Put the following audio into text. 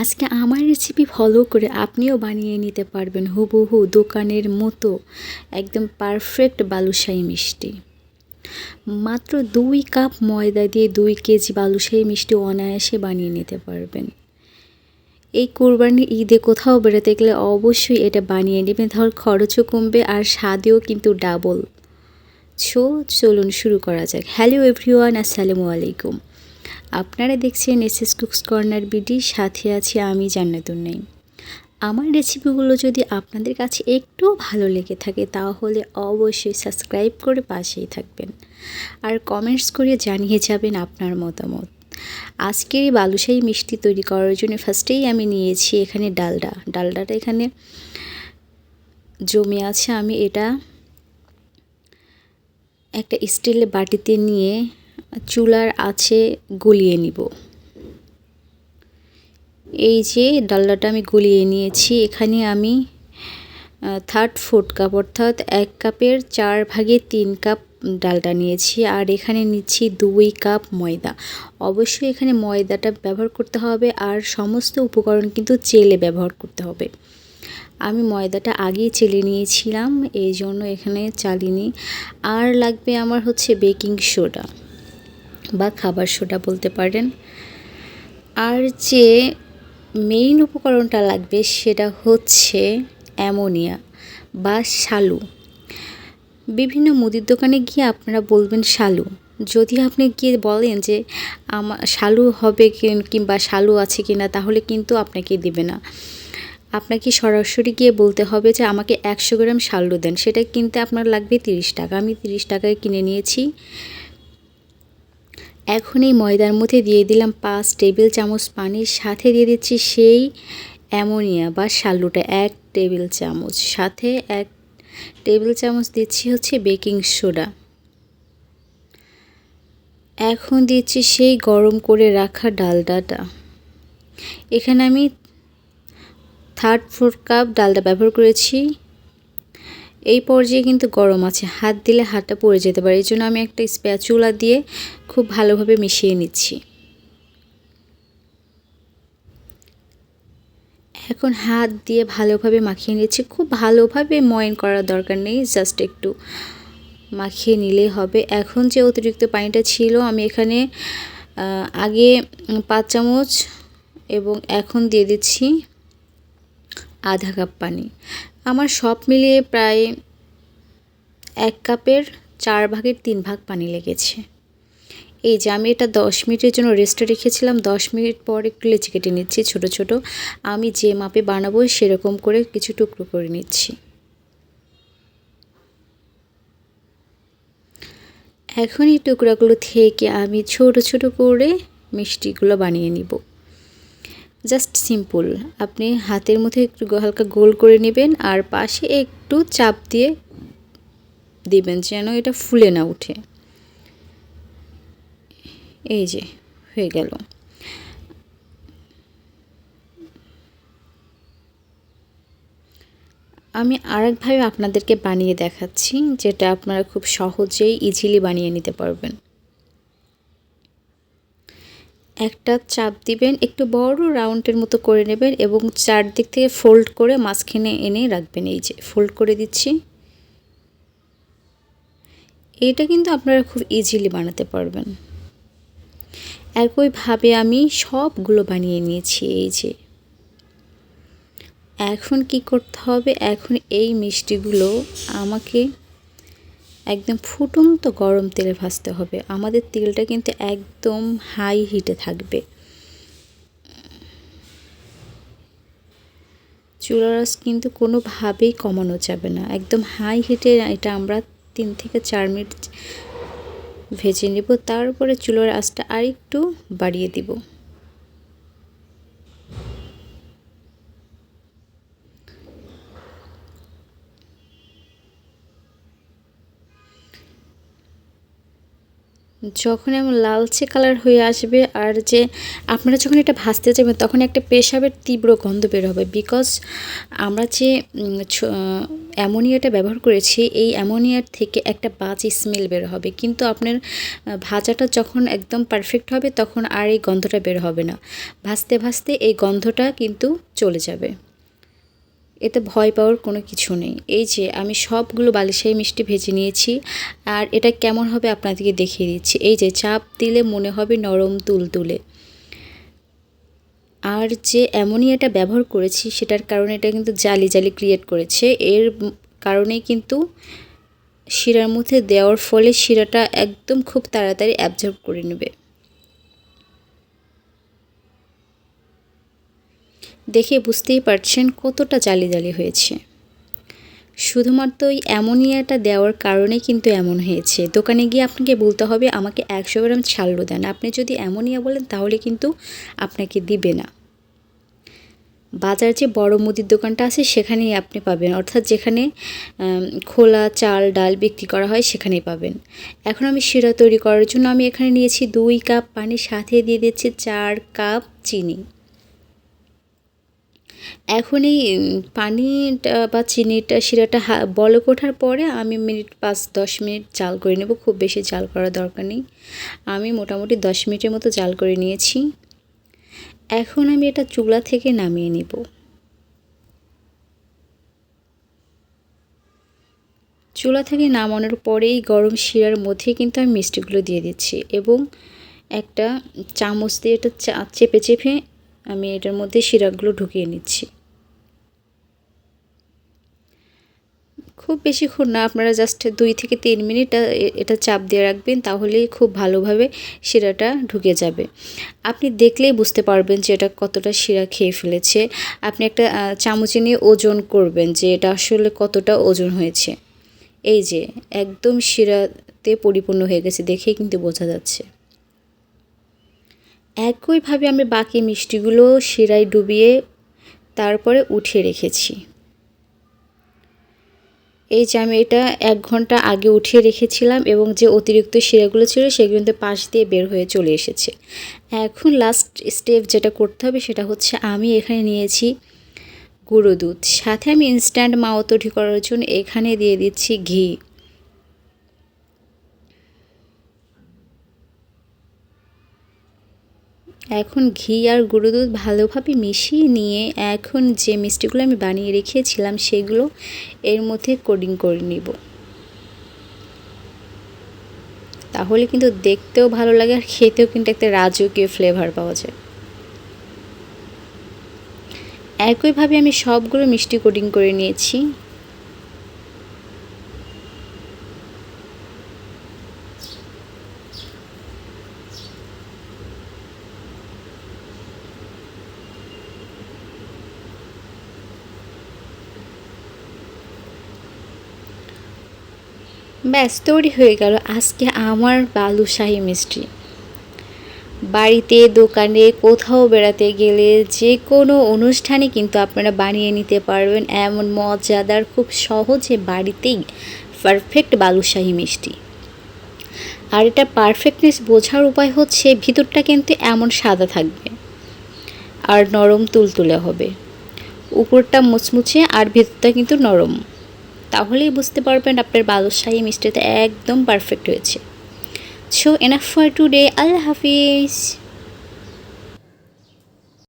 আজকে আমার recipe follow করে আপনিও বানিয়ে নিতে পারবেন হুবহু দোকানের মতো, একদম পারফেক্ট বালুশাহী মিষ্টি। মাত্র দুই কাপ ময়দা দিয়ে দুই কেজি বালুশাহী মিষ্টি অনায়াসে বানিয়ে নিতে পারবেন। এই কোরবানি ঈদে কোথাও বেড়াতে গেলে অবশ্যই এটা বানিয়ে নেবেন। তাহলে খরচও কমবে আর স্বাদেও কিন্তু ডাবল ছো চলুন শুরু করা যাক। হ্যালো এভরিওয়ান আসসালামু আলাইকুম। আপনারা দেখছেন S S cooks corner BD, সাথে আছি আমি জান্নাতুন নেই আমার রেসিপিগুলো যদি আপনাদের কাছে একটু ভালো লেগে থাকে, তাহলে অবশ্যই সাবস্ক্রাইব করে পাশেই থাকবেন। আর কমেন্টস করে জানিয়ে যাবেন আপনার মতামত। আজকের এই বালুশাহী মিষ্টি তৈরি করার জন্য ফার্স্টেই আমি নিয়েছি এখানে ডালডা। ডালডাটা এখানে জমে আছে। আমি এটা একটা স্টিলের বাটিতে নিয়ে চুলার আছে গলিয়ে নিব। এই যে ডালডাটা আমি গলিয়ে নিয়েছি, এখানে আমি থার্ড ফোর্থ কাপ অর্থাৎ এক কাপের চার ভাগে তিন কাপ ডালটা নিয়েছি আর এখানে নিচ্ছি দুই কাপ ময়দা। অবশ্যই এখানে ময়দাটা ব্যবহার করতে হবে আর সমস্ত উপকরণ কিন্তু চেলে ব্যবহার করতে হবে। আমি ময়দাটা আগেই চেলে নিয়েছিলাম, এই জন্য এখানে চালিনি। আর লাগবে আমার হচ্ছে বেকিং সোডা। বা খাবার সোডা বলতে পারেন। আর যে মেইন উপকরণটা লাগবে সেটা হচ্ছে অ্যামোনিয়া বা শালু। বিভিন্ন মুদির দোকানে গিয়ে আপনারা বলবেন শালু। যদি আপনি গিয়ে বলেন যে আমার শালু হবে কিংবা শালু আছে কি না তাহলে কিন্তু আপনাকে দেবে না। আপনাকে সরাসরি গিয়ে বলতে হবে যে আমাকে একশো গ্রাম শালু দেন। সেটা কিনতে আপনার লাগবে তিরিশ টাকা। আমি তিরিশ টাকায় কিনে নিয়েছি। এখন এই ময়দার মধ্যে দিয়ে দিলাম পাঁচ টেবিল চামচ পানির সাথে দিয়ে দিচ্ছি সেই অ্যামোনিয়া বা শালুটা, এক টেবিল চামচ। সাথে এক টেবিল চামচ দিচ্ছি হচ্ছে বেকিং সোডা। এখন দিচ্ছি সেই গরম করে রাখা ডালডাটা। এখানে আমি থার্ড ফোর কাপ ডালটা ব্যবহার করেছি। এই পর্যায়ে কিন্তু গরম আছে। হাত দিলে হাতটা পড়ে যেতে পারে। এই জন্য আমি একটা স্প্যাচুলা দিয়ে খুব ভালোভাবে মিশিয়ে নিচ্ছি। এখন হাত দিয়ে ভালোভাবে মাখিয়ে নিচ্ছি। খুব ভালোভাবে ময়ন করার দরকার নেই। জাস্ট একটু মাখিয়ে নিলেই হবে। এখন যে অতিরিক্ত পানিটা ছিল, আমি এখানে আগে পাঁচ চামচ এবং এখন দিয়ে দিচ্ছি আধা কাপ পানি। আমার সব মিলিয়ে প্রায় এক কাপের চার ভাগের তিন ভাগ পানি লেগেছে। এই যে আমি এটা দশ মিনিটের জন্য রেস্টে রেখেছিলাম, দশ মিনিট পর একটু লেচি কেটে নিচ্ছি ছোট ছোট। আমি যে মাপে বানাবো সেরকম করে কিছু টুকরো করে নিচ্ছি। এখন এই টুকরাগুলো থেকে আমি ছোট ছোট করে মিষ্টিগুলো বানিয়ে নিব। Just simple. আপনি হাতের মধ্যে একটু হালকা গোল করে নেবেন আর পাশে একটু চাপ দিয়ে দিবেন যেন এটা ফুলে না উঠে। এই যে, হয়ে গেল। আমি আরেকভাবে আপনাদেরকে বানিয়ে দেখাচ্ছি, যেটা আপনারা খুব সহজেই ইজিলি বানিয়ে নিতে পারবেন। একটা চাপ দিবেন, একটু বড় রাউন্ডের মতো করে নেবেন এবং চারদিক থেকে ফোল্ড করে মাঝখানে এনে রাখবেন। এই যে ফোল্ড করে দিচ্ছি। এটা কিন্তু আপনারা খুব ইজিলি বানাতে পারবেন। একইভাবে আমি সবগুলো বানিয়ে নিয়েছি, এই যে। এখন কি করতে হবে? এখন এই মিষ্টিগুলো আমাকে একদম ফুটন্ত গরম তেলে ভাজতে হবে। আমাদের তেলটা কিন্তু একদম হাই হিটে থাকবে। চুলারাস কিন্তু কোনোভাবেই কমানো যাবে না। একদম হাই হিটে এটা আমরা তিন থেকে চার মিনিট ভেজে নেব। তারপরে চুলার আঁচটা আরেকটু বাড়িয়ে দিব। যখন এমন লালচে কালার হয়ে আসবে আর যে আপনারা যখন এটা ভাজতে যাবেন, তখন একটা পেশাবের তীব্র গন্ধ বের হবে। বিকজ আমরা যে অ্যামোনিয়াটা ব্যবহার করেছি, এই অ্যামোনিয়ার থেকে একটা বাজে স্মেল বের হবে। কিন্তু আপনার ভাজাটা যখন একদম পারফেক্ট হবে, তখন আর এই গন্ধটা বের হবে না। ভাজতে ভাজতে এই গন্ধটা কিন্তু চলে যাবে। এতে ভয় পাওয়ার কোনো কিছু নেই। এই যে, আমি সবগুলো বালিশাহী মিষ্টি ভেজে নিয়েছি আর এটা কেমন হবে আপনাদেরকে দেখিয়ে দিচ্ছি। এই যে, চাপ দিলে মনে হবে নরম তুলতুলে। আর যে অ্যামোনিয়াটা ব্যবহার করেছি, সেটার কারণে এটা কিন্তু জালি জালি ক্রিয়েট করেছে। এর কারণে কিন্তু শিরার মধ্যে দেওয়ার ফলে শিরাটা একদম খুব তাড়াতাড়ি অ্যাবজর্ব করে নেবে। দেখে বুঝতেই পারছেন কতটা জালি জালি হয়েছে। শুধুমাত্র ওই অ্যামোনিয়াটা দেওয়ার কারণে কিন্তু এমন হয়েছে। দোকানে গিয়ে আপনাকে বলতে হবে, আমাকে একশো গ্রাম ছাল্লো দেন। আপনি যদি অ্যামোনিয়া বলেন, তাহলে কিন্তু আপনাকে দিবে না। বাজার যে বড় মুদির দোকানটা আছে, সেখানেই আপনি পাবেন। অর্থাৎ যেখানে খোলা চাল, ডাল বিক্রি করা হয়, সেখানেই পাবেন। এখন আমি শিরা তৈরি করার জন্য আমি এখানে নিয়েছি দুই কাপ পানি, সাথে দিয়ে দিচ্ছি চার কাপ চিনি। এখন এই পানিটা বা চিনিটা, শিরাটা বলক ওঠার পরে আমি মিনিট পাঁচ, দশ মিনিট জাল করে নেব। খুব বেশি জাল করার দরকার নেই। আমি মোটামুটি দশ মিনিটের মতো জাল করে নিয়েছি। এখন আমি এটা চুলা থেকে নামিয়ে নিব। চুলা থেকে নামানোর পরেই গরম শিরার মধ্যে কিন্তু আমি মিষ্টিগুলো দিয়ে দিচ্ছি এবং একটা চামচ দিয়ে এটা চেপে চেপে আমি এটার মধ্যে শিরাগুলো ঢুকিয়ে নিচ্ছি। খুব বেশিক্ষণ না, আপনারা জাস্ট দুই থেকে তিন মিনিট এটা চাপ দিয়ে রাখবেন, তাহলেই খুব ভালোভাবে শিরাটা ঢুকে যাবে। আপনি দেখলেই বুঝতে পারবেন যে এটা কতটা শিরা খেয়ে ফেলেছে। আপনি একটা চামচে নিয়ে ওজন করবেন যে এটা আসলে কতটা ওজন হয়েছে। এই যে, একদম শিরাতে পরিপূর্ণ হয়ে গেছে, দেখেই কিন্তু বোঝা যাচ্ছে। একইভাবে আমি বাকি মিষ্টিগুলো শিরায় ডুবিয়ে তারপরে উঠিয়ে রেখেছি। এই যে আমি এটা এক ঘণ্টা আগে উঠিয়ে রেখেছিলাম এবং যে অতিরিক্ত শিরাগুলো ছিল সেগুলো কিন্তু পাশ দিয়ে বের হয়ে চলে এসেছে। এখন লাস্ট স্টেপ যেটা করতে হবে সেটা হচ্ছে আমি এখানে নিয়েছি গুঁড়ো দুধ। সাথে আমি ইনস্ট্যান্ট মাও তৈরি করার জন্য এখানে দিয়ে দিচ্ছি ঘি। এখন ঘি আর গুঁড়ো দুধ ভালোভাবে মিশিয়ে নিয়ে এখন যে মিষ্টিগুলো আমি বানিয়ে রেখেছিলাম সেগুলো এর মধ্যে কোডিং করে নিব। তাহলে কিন্তু দেখতেও ভালো লাগে আর খেতেও কিন্তু একটা রাজকীয় ফ্লেভার পাওয়া যায়। একইভাবে আমি সবগুলো মিষ্টি কোডিং করে নিয়েছি। ব্যাস, তৈরি হয়ে গেল আজকে আমার বালুশাহী মিষ্টি। বাড়িতে, দোকানে, কোথাও বেড়াতে গেলে যে কোনো অনুষ্ঠানে কিন্তু আপনারা বানিয়ে নিতে পারবেন এমন মজাদার, খুব সহজে বাড়িতেই পারফেক্ট বালুশাহী মিষ্টি। আর এটা পারফেক্টনেস বোঝার উপায় হচ্ছে ভিতরটা কিন্তু এমন সাদা থাকবে আর নরম তুলতুলে হবে। উপরটা মুচমুচে আর ভিতরটা কিন্তু নরম। তাহলেই বুঝতে পারবেন আপনার বালুশাহী মিষ্টিটা একদম পারফেক্ট হয়েছে। সো এনাফ ফর টুডে আল্লাহ হাফিজ।